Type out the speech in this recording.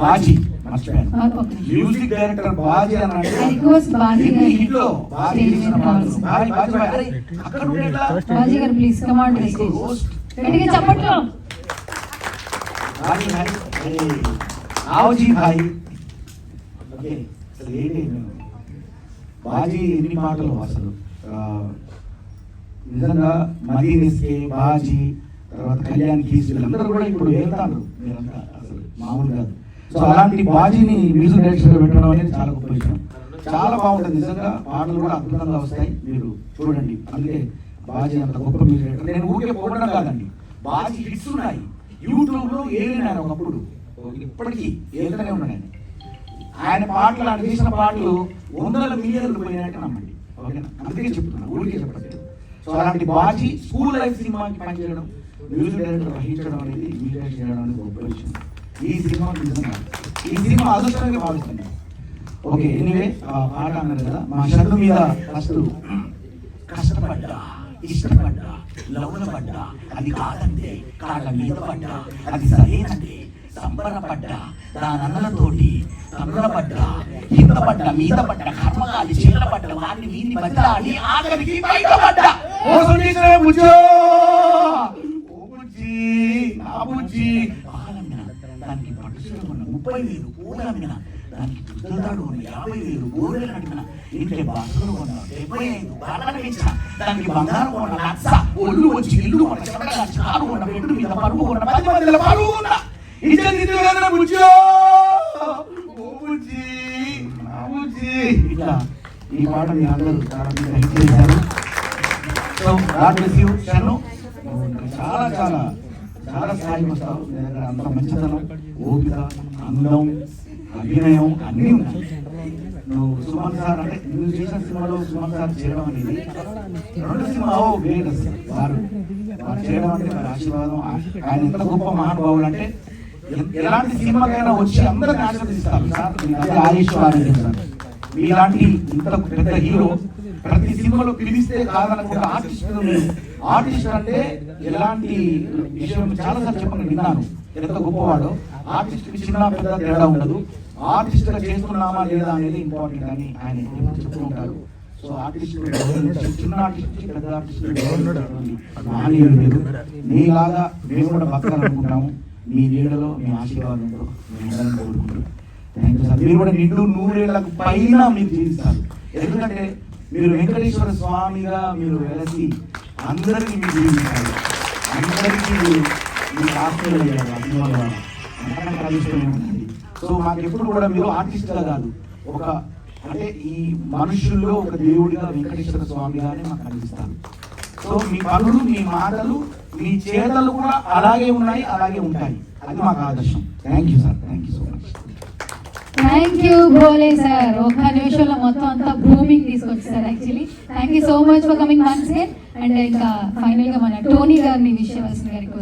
బాజీ మర్చిపోయాను. Music director bhaji అని అంటే I request బాజీ ఈ గారిని ఇంట్లో బాజీ stage చేసిన మీద పాటలు. రావాల్సింది. బాజీ, బాజీ, బాజీ. అరే, అక్కడ ఉంటే ఎట్లా? బాజీ గారు ప్లీజ్ కమాండ్ ది Host. గట్టిగా చప్పట్లో బాజీ భాయ్, అరే, రావుజీ భాయ్ ఓకే అసలు ఏంటి నేను? బాజీ ఎన్ని పాటలు అసలు నిజంగా మదీన్ ఎస్కే బాజీ తర్వాత కళ్యాణ్ కీస్ వీళ్ళందరూ కూడా ఇప్పుడు వెళ్తారు మీరంతా అసలు మామూలు కాదు సో అలాంటి బాజీని మ్యూజిక్ డైరెక్టర్ పెట్టడం అనేది చాలా గొప్ప విషయం. చాలా బాగుంటుంది. నిజంగా పాటలు కూడా అద్భుతంగా వస్తాయి. మీరు చూడండి. అందుకే బాజీ అంత గొప్ప మ్యూజిక్ డైరెక్టర్. నేను ఊరికే పోవడం కాదండి. బాజీ హిట్స్ ఉన్నాయి. యూట్యూబ్లో ఏలినాను ఒకప్పుడు ఇప్పటికీ ఏలుతూనే ఉన్నాను నేను ఆయన పాటలు ఆయన చేసిన పాటలు వందల మిలియన్లు పోయినట్టు నమ్మండి. ఓకేనా? అందుకే చెప్తున్నాను ఊరికే చెప్పట్లేదు సో అలాంటి బాజీ స్కూల్ లైఫ్ సినిమాకి పనిచేయడం మ్యూజిక్ డైరెక్టర్ వహించడం అనేది మ్యూజిక్ చేయడం అనేది గొప్ప విషయం. ఈ సినిమా నిజంగా. ఈ సినిమా అదృష్టంగా భావిస్తుంది ఓకే ఎనివే పాట అన్నారు కదా మా షర్టు మీద ఫస్ట్ కష్టపడ్డా ఇష్టపడ్డా లవ్ల పడ్డా అది కాదంటే కాళ్ళ మీద పడ్డా అది సరేనంటే సంబరపడ్డా దానన్నలతోటి తన్నులపడ్డా కింద పడ్డ మీద పడ్డ కర్మకాలి చీల పడ్డ వాడిని వీడిని బదిలాడి ఆఖరికి బయటపడ్డా మోసం కృష్ణుడు ముప్పై వేలు పూలు అమ్మిన దానికి యాభై వేలు గోరెలు కట్టిన ఇంట్లో డెబ్బై ఐదు ఇచ్చిన దానికి బంగారం కొన్న లక్ష ఒళ్ళు వచ్చి ఇల్లు కొన్న చెమటగా చారు మీద పది మందిల ఇట్లా ఈ పాట అందరూ చాలా చాలా చాలా చాలా స్థాయికి వస్తావు అంత మంచితనం ఓపిక అందం అభినయం. అన్నీ ఉన్నాయి నువ్వు సుమన్ సార్ అంటే నువ్వు చేసిన సినిమాలో సుమన్ సార్ చేయడం అనేది రెండు సినిమా ఓ గ్రేట్ అసలు వారు చేయడం అంటే వారి ఆశీర్వాదం ఆయన ఎంత గొప్ప మహానుభావులు అంటే ఎలాంటి సినిమాకైనా వచ్చి అందరిని ఆశీర్వదిస్తారు సార్ ఆయుష్ ఆరోగ్యం మీలాంటి ఇంత పెద్ద హీరో ప్రతి సినిమాలో పిలిస్తే కాదనకుండా ఆర్టిస్ట్ ఆర్టిస్ట్ అంటే ఎలాంటి విషయం చాలా సార్లు చెప్పండి విన్నాను. ఎంత గొప్పవాడు. ఆర్టిస్ట్ చిన్న పెద్ద తేడా ఉండదు. ఆర్టిస్ట్ చేస్తున్నామా లేదా అనేది ఇంపార్టెంట్ అని ఆయన చెప్తూ ఉంటారు. సో ఆర్టిస్ట్ చిన్న ఆర్టిస్ట్ పెద్ద ఆర్టిస్ట్ మహనీయులు మీరు మీలాగా మేము కూడా బతకాలనుకుంటాము మీ నీళ్ళలో మీ ఆశీర్వాదంతో మేము కోరుకుంటున్నాం. Thank you sir. మీరు కూడా నిండు నూరేళ్ళకు పైన మీరు జీవిస్తారు. ఎందుకంటే మీరు వెంకటేశ్వర స్వామిగా మీరు వెలసి అందరికీ మీరు అందరికీ మీరు మీరు అయ్యారు సో మాకు ఎప్పుడు కూడా మీరు ఆర్టిస్ట్గా కాదు ఒక అంటే ఈ మనుషుల్లో ఒక దేవుడిగా వెంకటేశ్వర స్వామిగానే మాకు అనిపిస్తారు సో మీ పనులు మీ మాటలు మీ చేతలు కూడా అలాగే ఉన్నాయి అలాగే ఉంటాయి. అది మాకు ఆదర్శం. Thank you sir thank you so much thank you Bhole sir ఒక్క నిమిషంలో మొత్తం అంతా భూమికి తీసుకొచ్చారు actually thank you so much for coming once and ఇంకా ఫైనల్గా మన టోనీ గారిని విషయవలసిందిగా గారికి